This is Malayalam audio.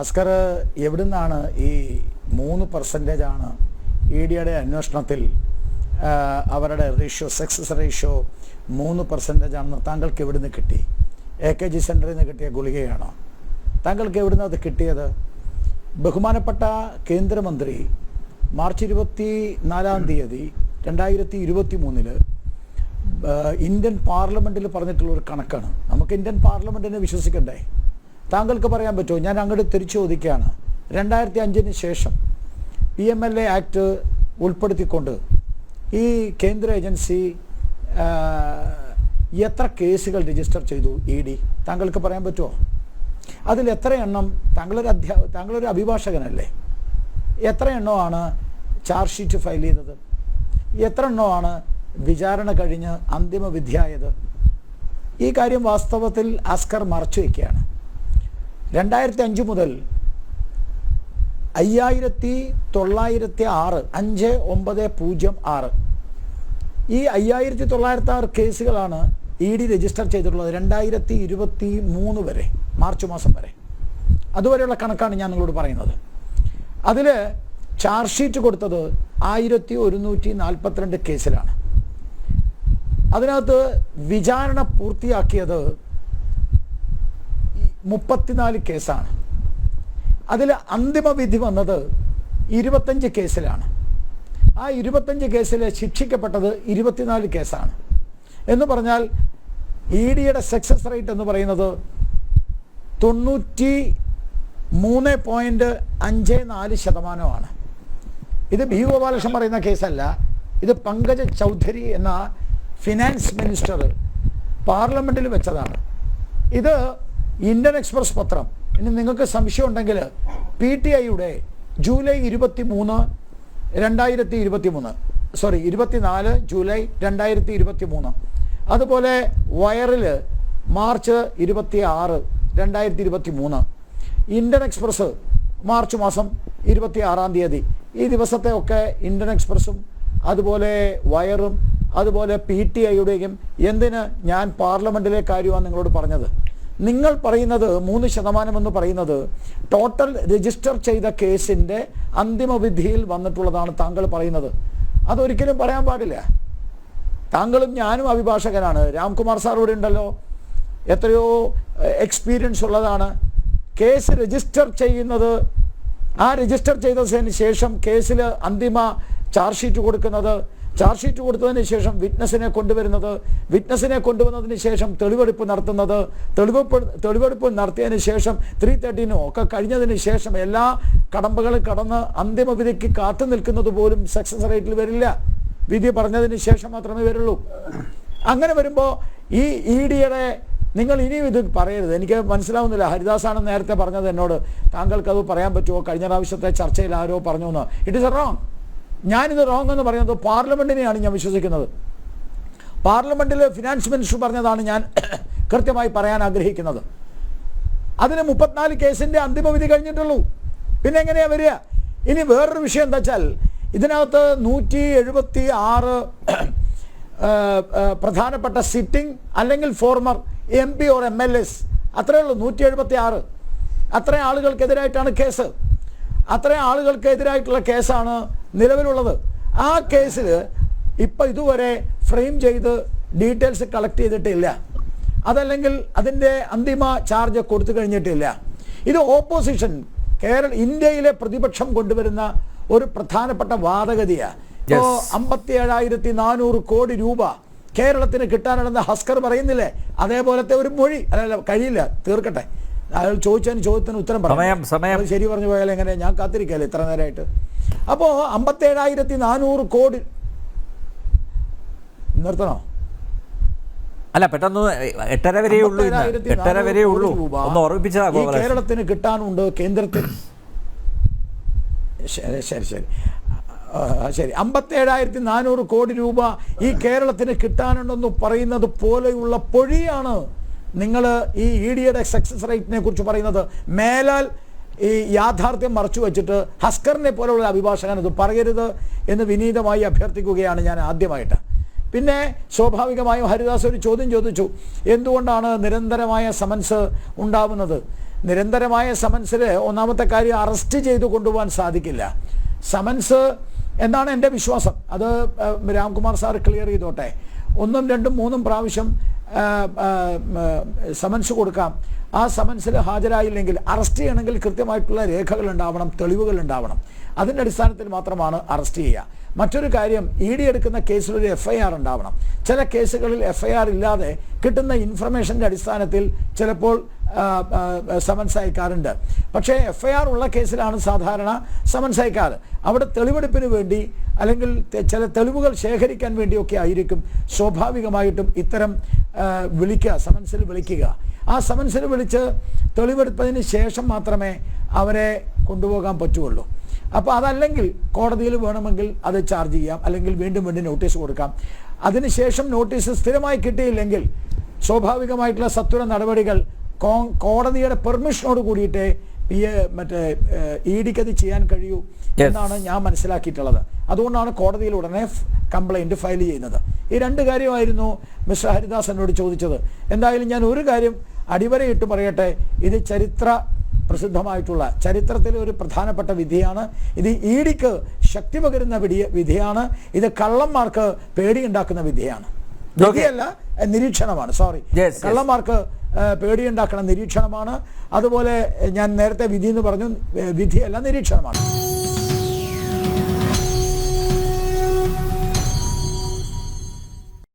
അസ്കർ എവിടെ നിന്നാണ് ഈ മൂന്ന് പെർസെന്റേജ് ആണ് ഇ ഡിയുടെ അന്വേഷണത്തിൽ അവരുടെ റേഷ്യോ സക്സസ് റേഷ്യോ മൂന്ന് പെർസെന്റേജ് ആണെന്ന് താങ്കൾക്ക് എവിടെ നിന്ന് കിട്ടി? എ കെ ജി സെന്ററിൽ നിന്ന് കിട്ടിയ ഗുളികയാണോ? താങ്കൾക്ക് എവിടെ നിന്ന് അത് കിട്ടിയത്? ബഹുമാനപ്പെട്ട കേന്ദ്രമന്ത്രി മാർച്ച് ഇരുപത്തി നാലാം തീയതി രണ്ടായിരത്തി ഇരുപത്തി മൂന്നിൽ ഇന്ത്യൻ പാർലമെന്റിൽ പറഞ്ഞിട്ടുള്ള ഒരു കണക്കാണ്. നമുക്ക് ഇന്ത്യൻ പാർലമെന്റിനെ വിശ്വസിക്കണ്ടേ? താങ്കൾക്ക് പറയാൻ പറ്റുമോ? ഞാൻ അങ്ങോട്ട് തിരിച്ചു ചോദിക്കുകയാണ് രണ്ടായിരത്തി അഞ്ചിന് ശേഷം P M L A act ഉൾപ്പെടുത്തിക്കൊണ്ട് ഈ കേന്ദ്ര ഏജൻസി എത്ര കേസുകൾ രജിസ്റ്റർ ചെയ്തു ഇ ഡി? താങ്കൾക്ക് പറയാൻ പറ്റുമോ? അതിൽ എത്ര എണ്ണം താങ്കളൊരു അധ്യാ താങ്കളൊരു അഭിഭാഷകനല്ലേ? എത്ര എണ്ണമാണ് ചാർജ് ഷീറ്റ് ഫയൽ ചെയ്തത്? എത്ര എണ്ണമാണ് വിചാരണ കഴിഞ്ഞ് അന്തിമ വിധിയായത് ഈ കാര്യം വാസ്തവത്തിൽ അസ്കർ മറച്ചു വയ്ക്കുകയാണ്. രണ്ടായിരത്തി അഞ്ച് മുതൽ അയ്യായിരത്തി തൊള്ളായിരത്തി ആറ് അഞ്ച് ഒമ്പത് പൂജ്യം ആറ്. ഈ അയ്യായിരത്തി തൊള്ളായിരത്തി ആറ് കേസുകളാണ് ഇ ഡി രജിസ്റ്റർ ചെയ്തിട്ടുള്ളത് രണ്ടായിരത്തി ഇരുപത്തി മൂന്ന് വരെ മാർച്ച് മാസം വരെ. അതുവരെയുള്ള കണക്കാണ് ഞാൻ നിങ്ങളോട് പറയുന്നത്. അതിൽ ചാർജ് ഷീറ്റ് കൊടുത്തത് ആയിരത്തി ഒരുന്നൂറ്റി നാൽപ്പത്തിരണ്ട് കേസിലാണ്. അതിനകത്ത് വിചാരണ പൂർത്തിയാക്കിയത് മുപ്പത്തിനാല് കേസാണ്. അതിൽ അന്തിമ വിധി വന്നത് ഇരുപത്തഞ്ച് കേസിലാണ്. ആ ഇരുപത്തഞ്ച് കേസിൽ ശിക്ഷിക്കപ്പെട്ടത് ഇരുപത്തിനാല് കേസാണ്. എന്ന് പറഞ്ഞാൽ ഇ ഡിയുടെ സക്സസ് റേറ്റ് എന്ന് പറയുന്നത് തൊണ്ണൂറ്റി മൂന്ന് പോയിന്റ് അഞ്ച് നാല് ശതമാനമാണ്. ഇത് ബി ഗോപാലകൃഷ്ണൻ പറയുന്ന കേസല്ല. ഇത് പങ്കജ ചൗധരി എന്ന ഫിനാൻസ് മിനിസ്റ്റർ പാർലമെന്റിൽ വെച്ചതാണ്. ഇത് ഇന്ത്യൻ എക്സ്പ്രസ് പത്രം. ഇനി നിങ്ങൾക്ക് സംശയം ഉണ്ടെങ്കിൽ പി ടി ഐയുടെ ജൂലൈ ഇരുപത്തി മൂന്ന് രണ്ടായിരത്തി ഇരുപത്തി മൂന്ന് സോറി ഇരുപത്തിനാല് ജൂലൈ രണ്ടായിരത്തി ഇരുപത്തി മൂന്ന് അതുപോലെ വയറിൽ മാർച്ച് ഇരുപത്തി ആറ് രണ്ടായിരത്തി ഇരുപത്തി മൂന്ന് ഇന്ത്യൻ എക്സ്പ്രസ് മാർച്ച് മാസം ഇരുപത്തി ആറാം തീയതി. ഈ ദിവസത്തെ ഒക്കെ ഇന്ത്യൻ എക്സ്പ്രസ്സും അതുപോലെ വയറും അതുപോലെ പി ടി ഐയുടെയും എന്തിന് ഞാൻ പാർലമെന്റിലെ കാര്യമാണ് നിങ്ങളോട് പറഞ്ഞത്? നിങ്ങൾ പറയുന്നത് മൂന്ന് ശതമാനം എന്ന് പറയുന്നത് ടോട്ടൽ രജിസ്റ്റർ ചെയ്ത കേസിന്റെ അന്തിമ വിധിയിൽ വന്നിട്ടുള്ളതാണ് താങ്കൾ പറയുന്നത്. അതൊരിക്കലും പറയാൻ പാടില്ല. താങ്കളും ഞാനും അഭിഭാഷകനാണ്. രാംകുമാർ സാർ ഇവിടെ ഉണ്ടല്ലോ. എത്രയോ എക്സ്പീരിയൻസ് ഉള്ളതാണ്. കേസ് രജിസ്റ്റർ ചെയ്യുന്നത് ആ രജിസ്റ്റർ ചെയ്തതിന് ശേഷം കേസിൽ അന്തിമ ചാർജ് ഷീറ്റ് കൊടുക്കുന്നത് ചാർജ് ഷീറ്റ് കൊടുത്തതിന് ശേഷം വിറ്റ്നസിനെ കൊണ്ടുവരുന്നത് വിറ്റ്നസിനെ കൊണ്ടുവന്നതിന് ശേഷം തെളിവെടുപ്പ് നടത്തുന്നത് തെളിവെപ്പ് തെളിവെടുപ്പ് നടത്തിയതിന് ശേഷം ത്രീ തേർട്ടീനും ഒക്കെ കഴിഞ്ഞതിന് ശേഷം എല്ലാ കടമ്പകളും കടന്ന് അന്തിമ വിധിക്ക് കാത്തു നിൽക്കുന്നത് പോലും സക്സസ് റേറ്റിൽ വരില്ല. വിധി പറഞ്ഞതിന് ശേഷം മാത്രമേ വരുള്ളൂ. അങ്ങനെ വരുമ്പോൾ ഈ ഇ ഡിയുടെ നിങ്ങൾ ഇനിയും ഇത് പറയരുത്. എനിക്ക് മനസ്സിലാവുന്നില്ല. ഹരിദാസാണ് നേരത്തെ പറഞ്ഞത് എന്നോട്. താങ്കൾക്ക് അത് പറയാൻ പറ്റുമോ? കഴിഞ്ഞ പ്രാവശ്യത്തെ ചർച്ചയിൽ ആരോ പറഞ്ഞു എന്ന് ഇറ്റ് ഇസ് റോങ് ഞാനിത് റോങ് എന്ന് പറയുന്നത് പാർലമെന്റിനെയാണ് ഞാൻ വിശ്വസിക്കുന്നത്. പാർലമെന്റിൽ ഫിനാൻസ് മിനിസ്റ്റർ പറഞ്ഞതാണ് ഞാൻ കൃത്യമായി പറയാൻ ആഗ്രഹിക്കുന്നത്. അതിന് മുപ്പത്തിനാല് കേസിന്റെ അന്തിമവിധി കഴിഞ്ഞിട്ടുള്ളൂ. പിന്നെ എങ്ങനെയാ വരിക? ഇനി വേറൊരു വിഷയം എന്താ വെച്ചാൽ ഇതിനകത്ത് നൂറ്റി എഴുപത്തി ആറ് പ്രധാനപ്പെട്ട സിറ്റിംഗ് അല്ലെങ്കിൽ former M P or M L S അത്രയേ ഉള്ളൂ നൂറ്റി എഴുപത്തി ആറ് അത്രയും ആളുകൾക്കെതിരായിട്ടാണ് കേസ്. അത്രയും ആളുകൾക്കെതിരായിട്ടുള്ള കേസാണ് നിലവിലുള്ളത്. ആ കേസിൽ ഇപ്പം ഇതുവരെ ഫ്രെയിം ചെയ്ത് ഡീറ്റെയിൽസ് കളക്ട് ചെയ്തിട്ടില്ല. അതല്ലെങ്കിൽ അതിന്റെ അന്തിമ ചാർജ് കൊടുത്തു കഴിഞ്ഞിട്ടില്ല. ഇത് ഓപ്പോസിഷൻ കേരള ഇന്ത്യയിലെ പ്രതിപക്ഷം കൊണ്ടുവരുന്ന ഒരു പ്രധാനപ്പെട്ട വാദഗതിയാണ് ഇപ്പോൾ അമ്പത്തി ഏഴായിരത്തി നാനൂറ് കോടി രൂപ കേരളത്തിന് കിട്ടാനുണ്ടെന്ന് ഹസ്കർ പറയുന്നില്ലേ? അതേപോലത്തെ ഒരു മൊഴി. അല്ല കഴിയില്ല തീർക്കട്ടെ. അയാൾ ചോദിച്ചതിന് ചോദ്യത്തിന് ഉത്തരം പറയാം. സമയം. ശരി പറഞ്ഞു പോയാൽ എങ്ങനെ? ഞാൻ കാത്തിരിക്കല്ലേ ഇത്ര നേരമായിട്ട് അപ്പോൾ അമ്പത്തേഴായിരത്തി നാനൂറ് കോടി. നിർത്തണോ? അല്ല പെട്ടെന്ന് എട്ടര വരെ ഉള്ളൂ എട്ടര വരെ ഉള്ളൂ. ഒന്ന് ഓർമ്മിപ്പിച്ചതാ കേരളത്തിന് കിട്ടാനുണ്ട് കേന്ദ്രത്തിൽ. ശരി ശരി. ശരി ശരി. അമ്പത്തേഴായിരത്തി നാനൂറ് കോടി രൂപ ഈ കേരളത്തിന് കിട്ടാനുണ്ടെന്ന് പറയുന്നത് പോലെയുള്ള പൊഴിയാണ്. നിങ്ങൾ ഈ ഇ ഡിയുടെ സക്സസ് റേറ്റിനെ കുറിച്ച് പറയുന്നത് മേലാൽ ഈ യാഥാർത്ഥ്യം മറച്ചു വെച്ചിട്ട് ഹസ്കറിനെ പോലെയുള്ള അഭിഭാഷകൻ ഇത് പറയരുത് എന്ന് വിനീതമായി അഭ്യർത്ഥിക്കുകയാണ് ഞാൻ ആദ്യമായിട്ട്. പിന്നെ സ്വാഭാവികമായും ഹരിദാസ് ഒരു ചോദ്യം ചോദിച്ചു. എന്തുകൊണ്ടാണ് നിരന്തരമായ സമൻസ് ഉണ്ടാവുന്നത്? നിരന്തരമായ സമൻസിൽ ഒന്നാമത്തെ കാര്യം അറസ്റ്റ് ചെയ്തു കൊണ്ടുപോകാൻ സാധിക്കില്ല. സമൻസ് എന്നാണ് എന്റെ വിശ്വാസം. അത് രാംകുമാർ സാർ ക്ലിയർ ചെയ്തോട്ടെ. ഒന്നും രണ്ടും മൂന്നും പ്രാവശ്യം സമൻസ് കൊടുക്കാം. ആ സമൻസിൽ ഹാജരായില്ലെങ്കിൽ അറസ്റ്റ് ചെയ്യണമെങ്കിൽ കൃത്യമായിട്ടുള്ള രേഖകൾ ഉണ്ടാവണം തെളിവുകൾ ഉണ്ടാവണം അതിന്റെ അടിസ്ഥാനത്തിൽ മാത്രമാണ് അറസ്റ്റ് ചെയ്യുക. മറ്റൊരു കാര്യം ഇ ഡി എടുക്കുന്ന കേസിൽ ഒരു എഫ് ഐ ആർ ഉണ്ടാവണം. ചില കേസുകളിൽ എഫ് ഐ ആർ ഇല്ലാതെ കിട്ടുന്ന ഇൻഫർമേഷന്റെ അടിസ്ഥാനത്തിൽ ചിലപ്പോൾ സമൻസ് അയക്കാറുണ്ട്. പക്ഷേ എഫ് ഐ ആർ ഉള്ള കേസിലാണ് സാധാരണ സമൻസ് അയക്കാറ്. അവിടെ തെളിവെടുപ്പിന് വേണ്ടി അല്ലെങ്കിൽ ചില തെളിവുകൾ ശേഖരിക്കാൻ വേണ്ടിയൊക്കെ ആയിരിക്കും സ്വാഭാവികമായിട്ടും ഇത്തരം വിളിക്കുക സമൻസിൽ വിളിക്കുക. ആ സമൻസിൽ വിളിച്ച് തെളിവെടുപ്പതിന് ശേഷം മാത്രമേ അവരെ കൊണ്ടുപോകാൻ പറ്റുള്ളൂ. അപ്പോൾ അതല്ലെങ്കിൽ കോടതിയിൽ വേണമെങ്കിൽ അത് ചാർജ് ചെയ്യാം. അല്ലെങ്കിൽ വീണ്ടും വീണ്ടും നോട്ടീസ് കൊടുക്കാം. അതിനുശേഷം നോട്ടീസ് സ്ഥിരമായി കിട്ടിയില്ലെങ്കിൽ സ്വാഭാവികമായിട്ടുള്ള സത്വര നടപടികൾ കോടതിയുടെ പെർമിഷനോട് കൂടിയിട്ടേ എ മറ്റേ ഇ ഡിക്ക് അത് ചെയ്യാൻ കഴിയൂ എന്നാണ് ഞാൻ മനസ്സിലാക്കിയിട്ടുള്ളത്. അതുകൊണ്ടാണ് കോടതിയിൽ ഉടനെ കംപ്ലൈന്റ് ഫയൽ ചെയ്യുന്നത്. ഈ രണ്ട് കാര്യമായിരുന്നു മിസ്റ്റർ ഹരിദാസ് എന്നോട് ചോദിച്ചത്. എന്തായാലും ഞാൻ ഒരു കാര്യം അടിവരയിട്ട് പറയട്ടെ ഇത് ചരിത്ര പ്രസിദ്ധമായിട്ടുള്ള ചരിത്രത്തിലെ ഒരു പ്രധാനപ്പെട്ട വിധിയാണ്. ഇത് ഇ ഡിക്ക് ശക്തി പകരുന്ന വിധി വിധിയാണ്. ഇത് കള്ളന്മാർക്ക് പേടിയുണ്ടാക്കുന്ന വിധിയാണ്. വിധിയല്ല നിരീക്ഷണമാണ്. സോറി. കള്ളന്മാർക്ക് ഏ, പേടിയുണ്ടാക്കുന്ന നിരീക്ഷണമാണ്. അതുപോലെ ഞാൻ നേരത്തെ വിധി എന്ന് പറഞ്ഞു. വിധിയല്ല നിരീക്ഷണമാണ്.